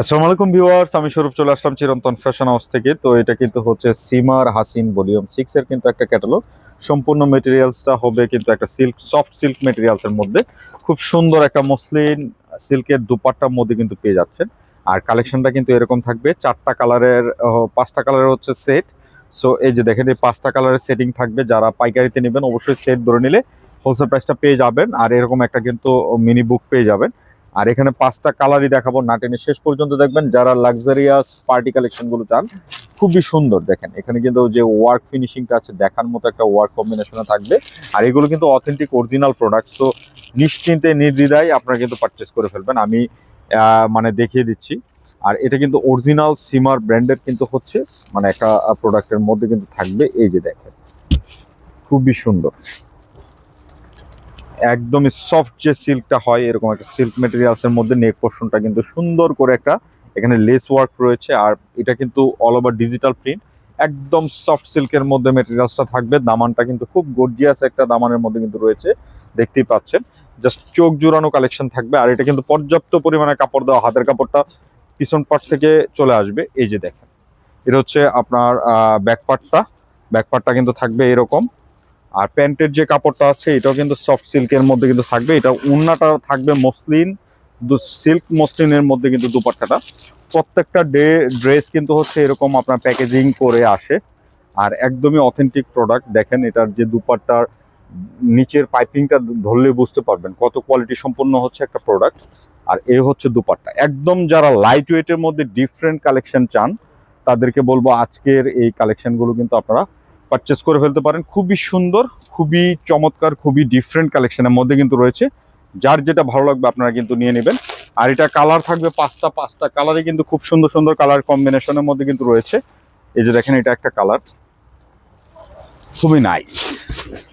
আসসালামু আলাইকুম ভিউয়ার্স, আমি স্বরূপ চলে আসলাম চিরন্তন ফ্যাশন হাউস থেকে। তো এটা কিন্তু হচ্ছে সিমার হাসিন ভলিউম সিক্স এর কিন্তু একটা ক্যাটালগ সম্পূর্ণ মেটেরিয়ালসটা হবে কিন্তু একটা সিল্ক সফট সিল্ক মেটেরিয়ালস এর মধ্যে। খুব সুন্দর একটা মসলিন সিল্কের দুপাট্টার মধ্যে কিন্তু পেয়ে যাচ্ছেন। আর কালেকশনটা কিন্তু এরকম থাকবে, চারটা কালারের পাঁচটা কালারের হচ্ছে সেট সো এই যে দেখেন, এই পাঁচটা কালারের সেটিং থাকবে। যারা পাইকারিতে নেবেন, অবশ্যই সেট ধরে নিলে হোলসেল প্রাইসটা পেয়ে যাবেন। আর এরকম একটা কিন্তু মিনি বুক পেয়ে যাবেন। আর এখানে পাঁচটা কালারই দেখাবো, না টেনে শেষ পর্যন্ত দেখবেন যারা লাক্সারিয়াস পার্টি কালেকশনগুলো চান, খুবই সুন্দর দেখেন। এখানে কিন্তু যে ওয়ার্ক ফিনিশিংটা আছে, দেখার মতো একটা ওয়ার্ক কম্বিনেশনে থাকবে। আর এগুলো কিন্তু অথেন্টিক অরিজিনাল প্রোডাক্ট তো নিশ্চিন্তে, নির্দ্বিধায় আপনারা কিন্তু পারচেস করে ফেলবেন। আমি মানে দেখিয়ে দিচ্ছি। আর এটা কিন্তু অরিজিনাল সিমার ব্র্যান্ডের কিন্তু হচ্ছে মানে একটা প্রোডাক্টের মধ্যে কিন্তু থাকবে। এই যে দেখেন, খুবই সুন্দর। একদমই সফট যে সিল্কটা হয়, এরকম একটা সিল্ক মেটেরিয়ালস এর মধ্যে নেক পোর্শনটা কিন্তু সুন্দর করে একটা এখানে লেস ওয়ার্ক রয়েছে। আর এটা কিন্তু অল ওভার ডিজিটাল প্রিন্ট একদম সফট সিল্কের মধ্যে মেটেরিয়ালসটা থাকবে। দামানটা কিন্তু খুব গর্জিয়াস একটা দামানের মধ্যে কিন্তু রয়েছে। দেখতেই পাচ্ছেন। জাস্ট চোখ জোড়ানো কালেকশন থাকবে। আর এটা কিন্তু পর্যাপ্ত পরিমাণে কাপড় দেওয়া। হাতের কাপড়টা পিছন পাট থেকে চলে আসবে। এই যে দেখেন। এটা হচ্ছে আপনার ব্যাক পার্টটা ব্যাক পার্টটা কিন্তু থাকবে এরকম। আর প্যান্টের যে কাপড়টা আছে, এটাও কিন্তু সফট সিল্কের মধ্যে কিন্তু থাকবে। এটা উন্নাটা থাকবে মসলিন সিল্ক মসলিনের মধ্যে কিন্তু দুপাট্টাটা। প্রত্যেকটা ডে, ড্রেস কিন্তু হচ্ছে এরকম আপনার প্যাকেজিং করে আসে। আর একদমই অথেন্টিক প্রোডাক্ট দেখেন এটার যে দুপাট্টার নিচের পাইপিংটা ধরলে বুঝতে পারবেন কত কোয়ালিটি সম্পন্ন হচ্ছে একটা প্রোডাক্ট আর এ হচ্ছে দুপাট্টা। একদম যারা লাইট ওয়েটের মধ্যে ডিফারেন্ট কালেকশন চান, তাদেরকে বলব আজকের এই কালেকশনগুলো কিন্তু আপনারা পারচেস করে ফেলতে পারেন। খুবই সুন্দর, খুবই চমৎকার, খুবই ডিফারেন্ট কালেকশনের মধ্যে কিন্তু রয়েছে। যার যেটা ভালো লাগবে আপনারা কিন্তু নিয়ে নেবেন। আর এটা কালার থাকবে পাঁচটা পাঁচটা কালারে কিন্তু খুব সুন্দর সুন্দর কালার কম্বিনেশনের মধ্যে কিন্তু রয়েছে। এই যে দেখেন, এটা একটা কালার খুবই নাইস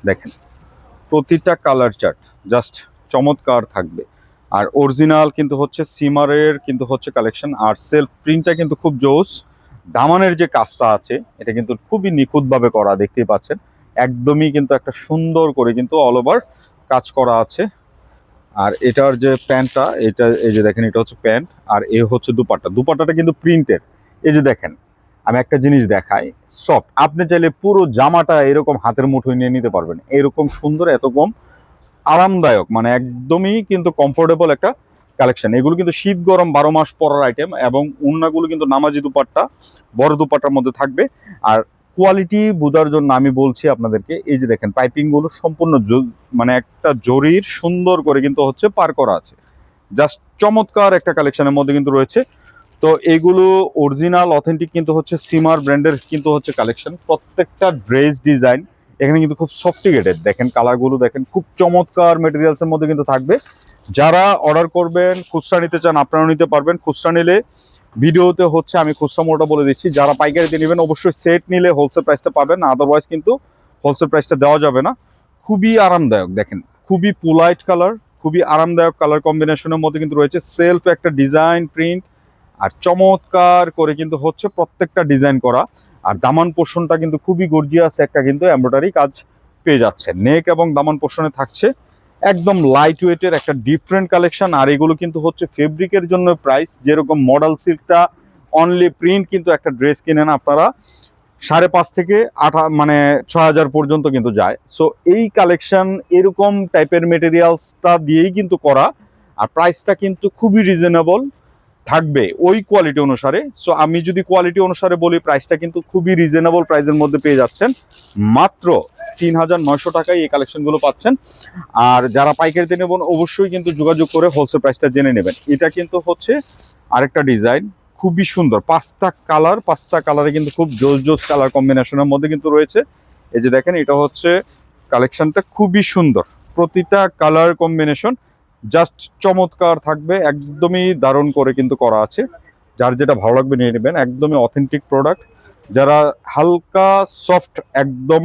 দেখেন, প্রতিটা কালার চার্ট জাস্ট চমৎকার থাকবে। আর অরিজিনাল কিন্তু হচ্ছে সিমারের কিন্তু হচ্ছে কালেকশন আর সেলফ প্রিন্টটা কিন্তু খুব জোস। দামানের যে কাজটা আছে, এটা কিন্তু খুবই নিখুঁতভাবে করা, দেখতেই পাচ্ছেন। একদমই কিন্তু একটা সুন্দর করে কিন্তু অল ওভার কাজ করা আছে। আর এটার যে প্যান্টটা, এটা, এই যে দেখেন, এটা হচ্ছে প্যান্ট, আর এ হচ্ছে দুপাট্টা। দুপাট্টাটা কিন্তু প্রিন্টের। এই যে দেখেন, আমি একটা জিনিস দেখাই, সফট। আপনি চাইলে পুরো জামাটা এরকম হাতের মুঠোয় নিয়ে নিতে পারবেন। এরকম সুন্দর এরকম আরামদায়ক মানে একদমই কিন্তু কমফোর্টেবল একটা কালেকশন এগুলো কিন্তু শীত, গরম বারো মাস পরার আইটেম এবং উন্নাগুলো কিন্তু নামাজি দুপাট্টা, বড় দুপাট্টার মধ্যে থাকবে। আর কোয়ালিটি বোঝার জন্য আমি বলছি আপনাদেরকে, এই যে দেখেন পাইপিংগুলো সম্পূর্ণ মানে একটা জরির সুন্দর করে কিন্তু হচ্ছে পার করা আছে। জাস্ট চমৎকার একটা কালেকশনের মধ্যে কিন্তু রয়েছে। তো এগুলো অরিজিনাল অথেন্টিক কিন্তু হচ্ছে সিমার ব্র্যান্ডের কিন্তু হচ্ছে কালেকশন প্রত্যেকটা ড্রেস ডিজাইন এখানে কিন্তু খুব সফটিকেটেড দেখেন কালারগুলো দেখেন, খুব চমৎকার মেটেরিয়ালসের মধ্যে কিন্তু থাকবে। যারা অর্ডার করবেন, খুচরা নিতে চান, আপনারাও নিতে পারবেন। খুচরা নিলে ভিডিওতে হচ্ছে আমি খুচরা মোটা বলে দিচ্ছি। যারা পাইকারিতে নেবেন, অবশ্যই সেট নিলে হোলসেল প্রাইসটা পাবেন। আদারওয়াইজ কিন্তু হোলসেল প্রাইসটা দেওয়া যাবে না। খুবই আরামদায়ক, দেখেন। খুবই পোলাইট কালার খুবই আরামদায়ক কালার কম্বিনেশনের মধ্যে কিন্তু রয়েছে সেলফ একটা ডিজাইন প্রিন্ট আর চমৎকার করে কিন্তু হচ্ছে প্রত্যেকটা ডিজাইন করা। আর দামান পোর্শনটা কিন্তু খুবই গর্জিয়াস একটা কিন্তু এমব্রয়ডারি কাজ পেয়ে যাচ্ছে। নেক এবং দামান পোর্শনে থাকছে। একদম লাইট ওয়েটের একটা ডিফারেন্ট কালেকশন আর এগুলো কিন্তু হচ্ছে ফেব্রিকের জন্য প্রাইস যেরকম মডেল সিল্কটা অনলি প্রিন্ট কিন্তু একটা ড্রেস কিনেন আপনারা সাড়ে পাঁচ থেকে আট মানে ছ হাজার পর্যন্ত কিন্তু যায়। সো এই কালেকশন এরকম টাইপের মেটেরিয়ালসটা দিয়েই কিন্তু করা, আর প্রাইসটা কিন্তু খুবই রিজনেবল থাকবে ওই কোয়ালিটি অনুসারে। সো আমি যদি কোয়ালিটি অনুসারে বলি প্রাইসটা কিন্তু খুবই রিজনেবল প্রাইসের মধ্যে পেয়ে যাচ্ছেন। মাত্র তিন হাজার নয়শো টাকায় এই কালেকশনগুলো পাচ্ছেন। আর যারা পাইকারিতে নেবেন, অবশ্যই কিন্তু যোগাযোগ করে হোলসেল প্রাইসটা জেনে নেবেন। এটা কিন্তু হচ্ছে আরেকটা ডিজাইন খুবই সুন্দর। পাঁচটা কালার পাঁচটা কালারে কিন্তু খুব জোস জোস কালার কম্বিনেশনের মধ্যে কিন্তু রয়েছে। এই যে দেখেন, এটা হচ্ছে কালেকশনটা খুবই সুন্দর। প্রতিটা কালার কম্বিনেশন জাস্ট চমৎকার থাকবে, একদমই দারুণ করে কিন্তু করা আছে। যার যেটা ভালো লাগবে নিয়ে নেবেন, একদমই অথেন্টিক প্রোডাক্ট যারা হালকা সফট একদম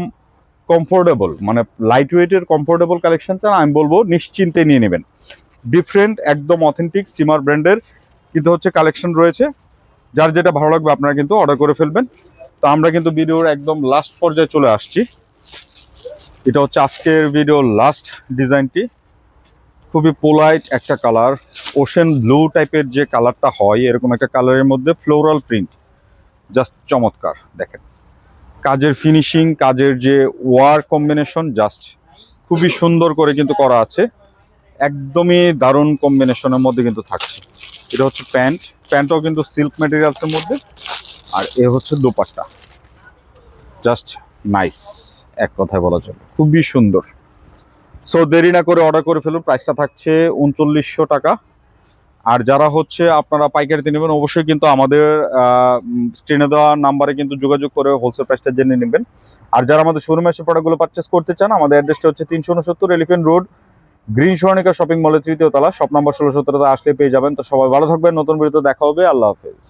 কমফোর্টেবল মানে লাইট ওয়েটের কমফোর্টেবল কালেকশন চান, আমি বলব নিশ্চিন্তে নিয়ে নেবেন। ডিফারেন্ট একদম অথেন্টিক সিমার ব্র্যান্ডের কিন্তু হচ্ছে কালেকশন রয়েছে। যার যেটা ভালো লাগবে আপনারা কিন্তু অর্ডার করে ফেলবেন। তো আমরা কিন্তু ভিডিওর একদম লাস্ট পর্যায়ে চলে আসছি। এটা হচ্ছে আজকের ভিডিওর লাস্ট ডিজাইনটি খুবই পোলাইট একটা কালার ওশেন ব্লু টাইপের যে কালারটা হয়, এরকম একটা কালারের মধ্যে ফ্লোরাল প্রিন্ট জাস্ট চমৎকার, দেখেন। কাজের ফিনিশিং কাজের যে ওয়ার কম্বিনেশন জাস্ট খুবই সুন্দর করে কিন্তু করা আছে। একদমই দারুণ কম্বিনেশনের মধ্যে কিন্তু থাকছে। এটা হচ্ছে প্যান্ট, প্যান্টও কিন্তু সিল্ক ম্যাটেরিয়ালসের মধ্যে, আর এ হচ্ছে দোপাট্টা। জাস্ট নাইস এক কথায় বলা চলে খুবই সুন্দর। সো দেরি না করে অর্ডার করে ফেলুন। প্রাইসটা থাকছে উনচল্লিশশো টাকা। আর যারা হচ্ছে আপনারা পাইকারিতে নেবেন, অবশ্যই কিন্তু আমাদের স্ক্রিনে দেওয়া নাম্বারে কিন্তু যোগাযোগ করে হোলসেল প্রাইসটা জেনে নেবেন। আর যারা আমাদের শোরুমে এসে প্রোডাক্টগুলো পারচেস করতে চান, আমাদের অ্যাড্রেসটা হচ্ছে তিনশো উনসত্তর এলিফেন্ট রোড গ্রিন সোয়ানিকা শপিং মলের তৃতীয় তলা। শপ নম্বর ষোলো সতেরোতে আসলে পেয়ে যাবেন। তো সবাই ভালো থাকবেন। নতুন ভিডিওতে দেখা হবে। আল্লাহ হাফেজ।